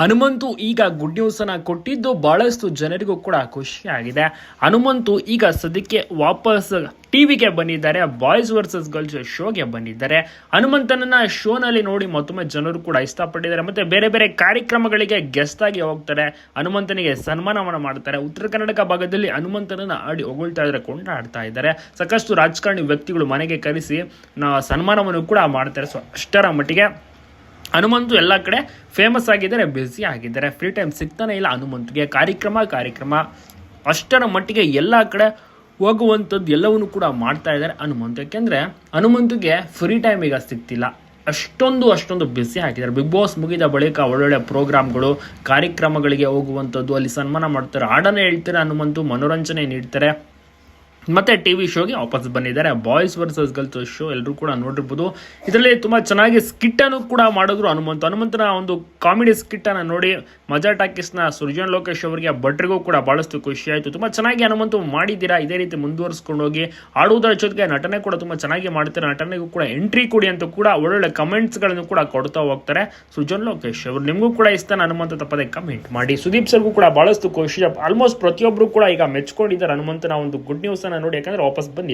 ಹನುಮಂತು ಈಗ good news ಅನ್ನ ಕೊಟ್ಟಿದ್ದು ಬಹಳಷ್ಟು ಜನರಿಗೂ ಕೂಡ ಖುಷಿಯಾಗಿದೆ. ಹನುಮಂತು ಈಗ ಸದ್ಯಕ್ಕೆ ವಾಪಸ್ ಟಿವಿಗೆ ಬಂದಿದ್ದಾರೆ ಬಾಯ್ಸ್ ವರ್ಸಸ್ ಗರ್ಲ್ಸ್ ಶೋಗೆ ಬಂದಿದ್ದಾರೆ. ಹನುಮಂತನನ್ನ ಶೋನಲ್ಲಿ ನೋಡಿ ಮತ್ತೊಮ್ಮೆ ಜನರು ಕೂಡ ಇಷ್ಟಪಟ್ಟಿದ್ದಾರೆ. ಮತ್ತೆ ಬೇರೆ ಬೇರೆ ಕಾರ್ಯಕ್ರಮಗಳಿಗೆ ಗೆಸ್ಟ್ ಆಗಿ ಹೋಗ್ತಾರೆ. ಹನುಮಂತನಿಗೆ ಸನ್ಮಾನವನ್ನು ಮಾಡ್ತಾರೆ. ಉತ್ತರ ಕರ್ನಾಟಕ ಭಾಗದಲ್ಲಿ ಹನುಮಂತನನ್ನ ಆಡಿ ಹೊಗಳ್ತಾ ಇದ್ದಾರೆ, ಕೊಂಡಾಡ್ತಾ ಇದ್ದಾರೆ. ಸಾಕಷ್ಟು ರಾಜಕಾರಣಿ ವ್ಯಕ್ತಿಗಳು ಮನೆಗೆ ಕರೆಸಿ ಸನ್ಮಾನವನ್ನು ಕೂಡ ಮಾಡ್ತಾರೆ. ಸೊ, ಅಷ್ಟರ ಮಟ್ಟಿಗೆ ಹನುಮಂತು ಎಲ್ಲ ಕಡೆ ಫೇಮಸ್ ಆಗಿದ್ದಾರೆ ಬ್ಯುಸಿ ಆಗಿದ್ದಾರೆ. ಫ್ರೀ ಟೈಮ್ ಸಿಗ್ತಾನೆ ಇಲ್ಲ ಹನುಮಂತಿಗೆ. ಕಾರ್ಯಕ್ರಮ ಕಾರ್ಯಕ್ರಮ. ಅಷ್ಟರ ಮಟ್ಟಿಗೆ ಎಲ್ಲ ಕಡೆ ಹೋಗುವಂಥದ್ದು ಎಲ್ಲವನ್ನು ಕೂಡ ಮಾಡ್ತಾ ಇದ್ದಾರೆ ಹನುಮಂತು. ಯಾಕೆಂದರೆ ಹನುಮಂತಿಗೆ ಫ್ರೀ ಟೈಮ್ ಈಗ ಸಿಗ್ತಿಲ್ಲ. ಅಷ್ಟೊಂದು ಅಷ್ಟೊಂದು ಬ್ಯುಸಿ ಆಗಿದ್ದಾರೆ. ಬಿಗ್ ಬಾಸ್ ಮುಗಿದ ಬಳಿಕ ಒಳ್ಳೊಳ್ಳೆ ಪ್ರೋಗ್ರಾಮ್ಗಳು ಕಾರ್ಯಕ್ರಮಗಳಿಗೆ ಹೋಗುವಂಥದ್ದು, ಅಲ್ಲಿ ಸನ್ಮಾನ ಮಾಡ್ತಾರೆ. ಹಾಡನ್ನು ಹೇಳ್ತಾರೆ ಹನುಮಂತು, ಮನೋರಂಜನೆ ನೀಡ್ತಾರೆ. ಮತ್ತೆ ಟಿ ವಿ ಶೋಗೆ ವಾಪಸ್ ಬಂದಿದ್ದಾರೆ. ಬಾಯ್ಸ್ ವರ್ಸಸ್ ಗರ್ಲ್ಸ್ ಶೋ ಎಲ್ಲರೂ ಕೂಡ ನೋಡಿರ್ಬೋದು. ಇದರಲ್ಲಿ ತುಂಬ ಚೆನ್ನಾಗಿ ಸ್ಕಿಟ್ ಅನ್ನು ಕೂಡ ಮಾಡಿದ್ರು ಹನುಮಂತ. ಹನುಮಂತನ ಒಂದು ಕಾಮಿಡಿ ಸ್ಕಿಟ್ ಅನ್ನ ನೋಡಿ ಮಜಾ ಟಾಕೀಸ್ನ ಸೃಜನ್ ಲೋಕೇಶ್ ಅವರಿಗೆ ಭಟ್ರಿಗೂ ಕೂಡ ಬಹಳಷ್ಟು ಖುಷಿ ಆಯಿತು. ತುಂಬ ಚೆನ್ನಾಗಿ ಹನುಮಂತು ಮಾಡಿದ್ದೀರಾ? ಇದೇ ರೀತಿ ಮುಂದುವರಿಸ್ಕೊಂಡು ಹೋಗಿ ಆಡುವುದರ ಜೊತೆಗೆ ನಟನೆ ಕೂಡ ತುಂಬ ಚೆನ್ನಾಗಿ ಮಾಡ್ತಾರೆ. ನಟನೆಗೂ ಕೂಡ ಎಂಟ್ರಿ ಕೊಡಿ ಅಂತ ಕೂಡ ಒಳ್ಳೊಳ್ಳೆ ಕಮೆಂಟ್ಸ್ಗಳನ್ನು ಕೂಡ ಕೊಡ್ತಾ ಹೋಗ್ತಾರೆ ಸೃಜನ್ ಲೋಕೇಶ್ ಅವರು. ನಿಮಗೂ ಕೂಡ ಇಷ್ಟ ಹನುಮಂತ ತಪ್ಪದೆ ಕಮೆಂಟ್ ಮಾಡಿ. ಸುದೀಪ್ ಸರ್ಗೂ ಕೂಡ ಬಹಳಷ್ಟು ಖುಷಿ. ಆಲ್ಮೋಸ್ಟ್ ಪ್ರತಿಯೊಬ್ಬರು ಕೂಡ ಈಗ ಮೆಚ್ಕೊಂಡಿದ್ದಾರೆ ಹನುಮಂತನ ಒಂದು ಗುಡ್ ನ್ಯೂಸ್ ನೋಡಿ ಯಾಕಂದ್ರೆ ವಾಪಸ್ ಬಂದಿದ್ದು.